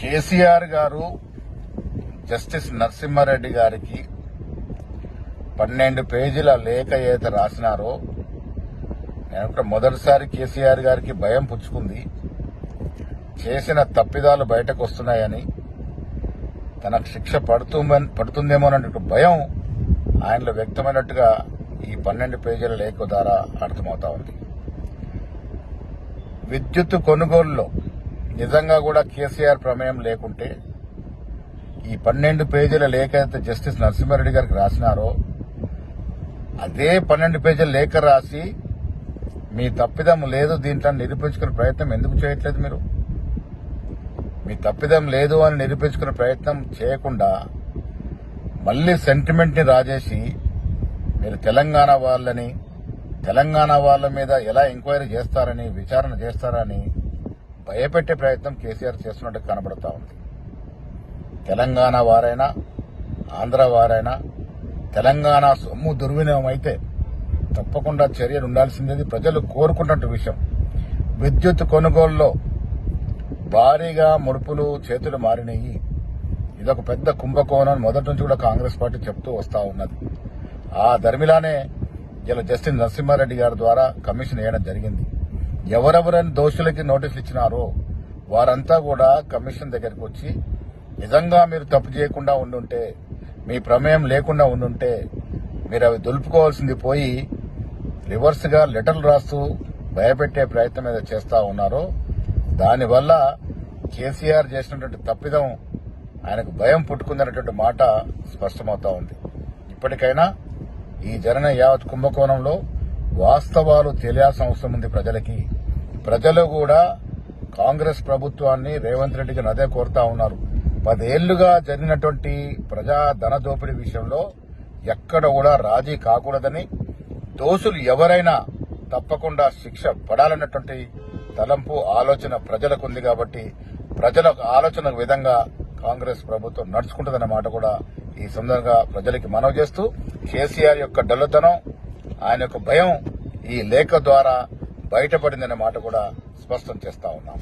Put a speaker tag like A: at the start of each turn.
A: కేసీఆర్ గారు జస్టిస్ నరసింహారెడ్డి గారికి పన్నెండు పేజీల లేఖ ఏదైతే రాసినారో నేను కూడా మొదటిసారి కేసీఆర్ గారికి భయం పుచ్చుకుంది. చేసిన తప్పిదాలు బయటకు వస్తున్నాయని తనకు శిక్ష పడుతుందని పడుతుందేమోనన్న భయం ఆయనలో వ్యక్తమైనట్టుగా ఈ పన్నెండు పేజీల లేఖ ద్వారా అర్థమవుతా ఉంది. విద్యుత్ కొనుగోలులో నిజంగా కూడా కేసీఆర్ ప్రమేయం లేకుంటే ఈ పన్నెండు పేజీల లేఖ అయితే జస్టిస్ నరసింహారెడ్డి గారికి రాసినారో అదే పన్నెండు పేజీల లేఖ రాసి మీ తప్పిదం లేదు దీంట్లో నిరూపించుకునే ప్రయత్నం ఎందుకు చేయట్లేదు మీరు? మీ తప్పిదం లేదు అని నిరూపించుకునే ప్రయత్నం చేయకుండా మళ్ళీ సెంటిమెంట్ని రాజేసి మీరు తెలంగాణ వాళ్ళని తెలంగాణ వాళ్ళ మీద ఎలా ఎంక్వైరీ చేస్తారని విచారణ చేస్తారని భయపెట్టే ప్రయత్నం కేసీఆర్ చేస్తున్నట్టు కనబడతా ఉంది. తెలంగాణ వారైనా ఆంధ్ర వారైనా తెలంగాణ సొమ్ము దుర్వినియోగం అయితే తప్పకుండా చర్యలు ఉండాల్సిందేది ప్రజలు కోరుకున్నట్టు విషయం. విద్యుత్ కొనుగోలులో భారీగా ముడుపులు చేతులు మారినాయి. ఇదొక పెద్ద కుంభకోణం మొదటి నుంచి కూడా కాంగ్రెస్ పార్టీ చెప్తూ వస్తా ఉన్నది. ఆ ధర్మిలానే ఇలా జస్టిస్ నరసింహారెడ్డి గారి ద్వారా కమిషన్ వేయడం జరిగింది. ఎవరెవరైనా దోషులకి నోటీసులు ఇచ్చినారో వారంతా కూడా కమిషన్ దగ్గరికి వచ్చి నిజంగా మీరు తప్పు చేయకుండా ఉండుంటే మీ ప్రమేయం లేకుండా ఉండుంటే మీరు అవి దులుపుకోవాల్సింది పోయి రివర్స్గా లెటర్లు రాస్తూ భయపెట్టే ప్రయత్నం ఏదో చేస్తా ఉన్నారో దానివల్ల కేసీఆర్ చేసినటువంటి తప్పిదం ఆయనకు భయం పుట్టుకుందనేటువంటి మాట స్పష్టమవుతా ఉంది. ఇప్పటికైనా ఈ జరిగిన యావత్ కుంభకోణంలో వాస్తవాలు తెలియాల్సిన అవసరం ఉంది ప్రజలకి. ప్రజలు కూడా కాంగ్రెస్ ప్రభుత్వాన్ని రేవంత్ రెడ్డికి అదే కోరుతా ఉన్నారు. పదేళ్ళుగా జరిగినటువంటి ప్రజా ధన దోపిడీ విషయంలో ఎక్కడ కూడా రాజీ కాకూడదని దోషులు ఎవరైనా తప్పకుండా శిక్ష పడాలన్నటువంటి తలంపు ఆలోచన ప్రజలకు ఉంది కాబట్టి ప్రజల ఆలోచన విధంగా కాంగ్రెస్ ప్రభుత్వం నడుచుకుంటుందన్న మాట కూడా ఈ సందర్భంగా ప్రజలకి మనవి చేస్తూ కేసీఆర్ యొక్క డల్లుతనం ఆయన యొక్క భయం ఈ లేఖ ద్వారా బయటపడిందనే మాట కూడా స్పష్టం చేస్తా ఉన్నాం